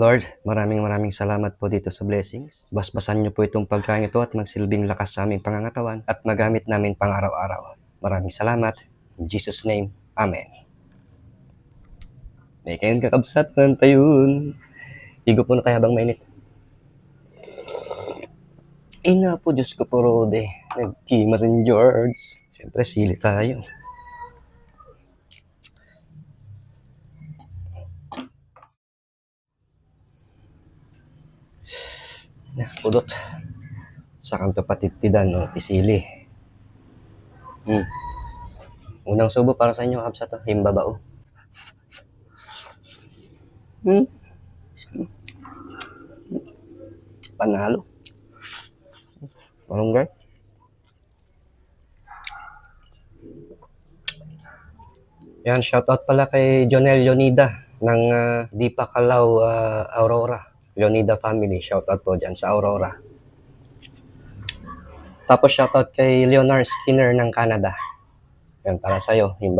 Lord, maraming maraming salamat po dito sa blessings. Basbasan niyo po itong pagkain ito at magsilbing lakas sa aming pangangatawan at magamit namin pang araw-araw. Maraming salamat. In Jesus' name, Amen. May kayong kakabsat ng tayun. Higo po na tayo habang mainit. Ina po, Diyos ko po, Rode. Nagkima St. George. Siyempre, sili tayo. Na, pudot. Sa kang kapatitidan, no, tisili. Hmm. Unang subo para sa inyo, Kabsa to. Himbabao. Hmm. Panalo. Malunggay. Yan, shoutout pala kay Jonel Leonida ng Dipa Kalaw ah, Aurora. Leonida family, shoutout po dyan sa Aurora. Tapos shoutout kay Leonard Skinner ng Canada. Yan, para sa'yo, yung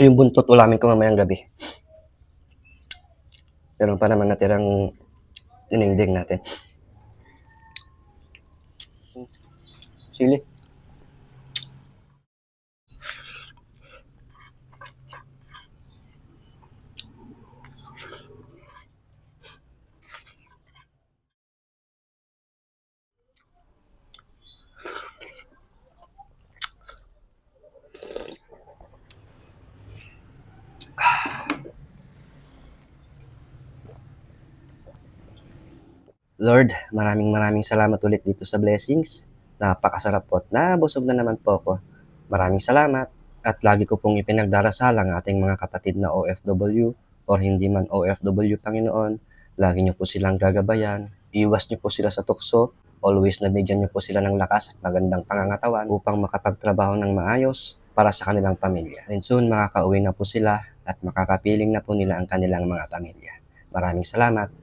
Yung buntot, ulamin ko mamayang gabi. Meron pa naman natirang tininding natin. Sili. Lord, maraming maraming salamat ulit dito sa blessings. Napakasarap po at nabusog na naman po ako. Maraming salamat. At lagi ko pong ipinagdarasal ang ating mga kapatid na OFW or hindi man OFW, Panginoon. Lagi niyo po silang gagabayan. Iwas niyo po sila sa tukso. Always nabigyan niyo po sila ng lakas at magandang pangangatawan upang makapagtrabaho ng maayos para sa kanilang pamilya. And soon, makakauwi na po sila at makakapiling na po nila ang kanilang mga pamilya. Maraming salamat.